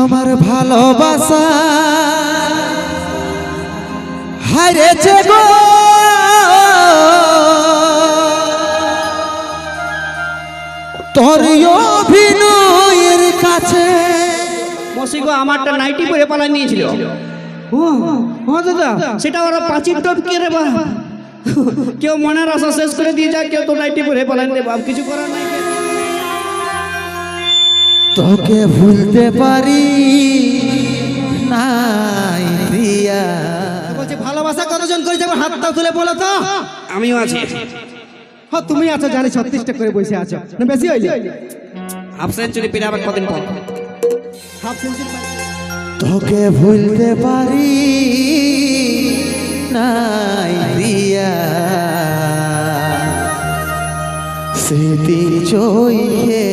আমার ভালোবাসা। হারেছে গো। তোর অভিনয়ের কাছে। মসিগো আমারটা নাইটি পরে পালা নিয়েছিল। ও ও দাদা সেটা ওরা পাঁচির টপ কে রে বা কেউ মনের আশা শেষ করে দিয়ে যায় কেউ তো নাইটি পরে দে বাপ কিছু করার নাই। তোকে ভুলতে পারি। নাই প্রিয়া। বলছি ভালোবাসা কতজন করেছে? আমার হাতটা তুলে বলো তো। আমিও আছি। হ্যাঁ তুমি আছো জানি ছত্রিশটা করে বসে আছো। না বেশি হইলে? হাফ সেঞ্চুরি পেরে আবার কদিন পর। হাফ সেঞ্চুরি তোকে ভুলতে পারি। নাই প্রিয়া। স্মৃতি চইহে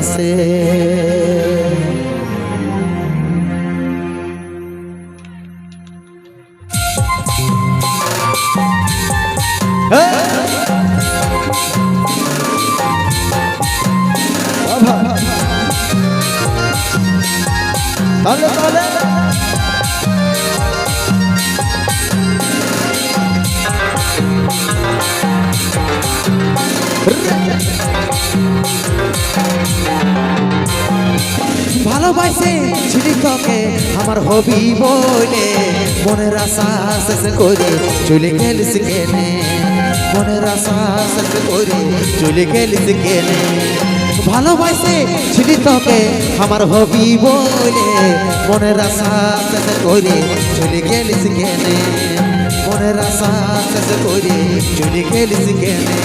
ভাসে তাহলে তাহলে ভালোবাসে ছিলি তোকে আমার হবি বলে মনের আশা করে চলে গেলিস কেনে মনের আশা করে চলে গেলিস কেনে ভালোবাসে ছিলি তোকে আমার হবি বলে মনের আশা করে চলে গেলিস কেনে মনের আশা করে চলে গেলিস কেনে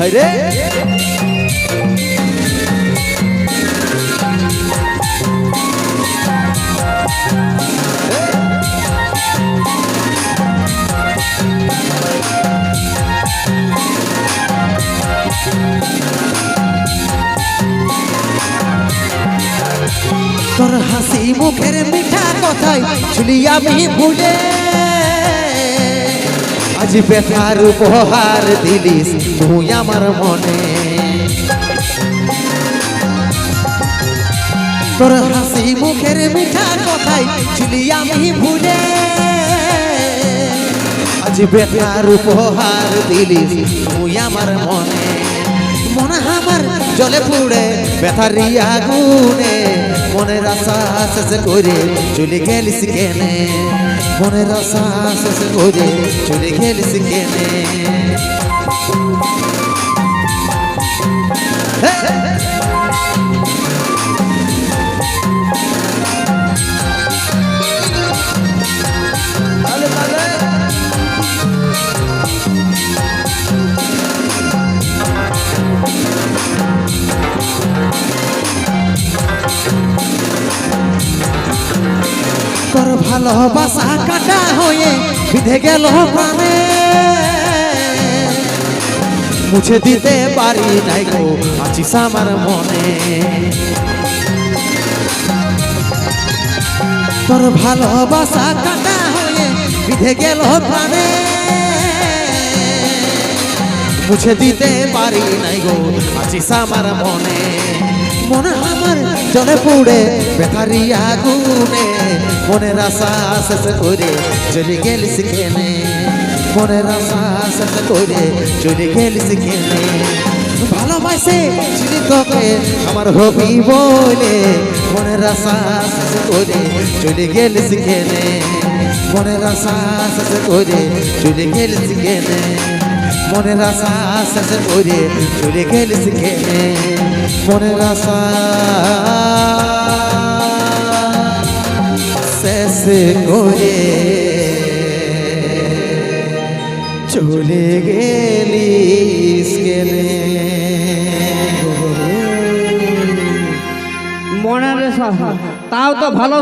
হায়রে তোর হাসি মুখের মিঠা কথাই ছিলি আমি ভুলে। আজ বেকার উপহার দিলিস তুই আমার মনে। তোর হাসি মুখের মিঠা কথাই ছিলি আমি ভুলে। আজ বেকার উপহার দিলিস তুই আমার মনে। মনে আমার জলে পুড়ে বেথারি আগুনে মনের আশা শেষ করে চলে গেলিস কেনে? মনের আশা শেষ করে চলে গেলিস কেনে? ভালোবাসা কাটা হয়ে বিধে গেল প্রাণে। মুছে দিতে পারি নাই গো, আছিস আমার মনে। তোর ভালোবাসা কাটা হয়ে বিধে গেল প্রাণে। মুছে দিতে পারি নাই গো, আছিস আমার মনে। মনে আমার জলে পুড়ে বেকারি আগুনে মনের আশা শেষ করে চলে গেলিস কেনে। মনের আশা শেষ করে চলে গেলিস কেনে। ভালোবাসে ছিলি তোকে আমার হবি বলে, মনের আশা শেষ করে চলে গেলিস কেনে। মনের আশা শেষ করে চলে গেলিস কেনে। মনের আশা শেষ করে চলে গেলিস কেনে। মনের আশা করে চলে গেলি গেলে আশা তাও তো ভালো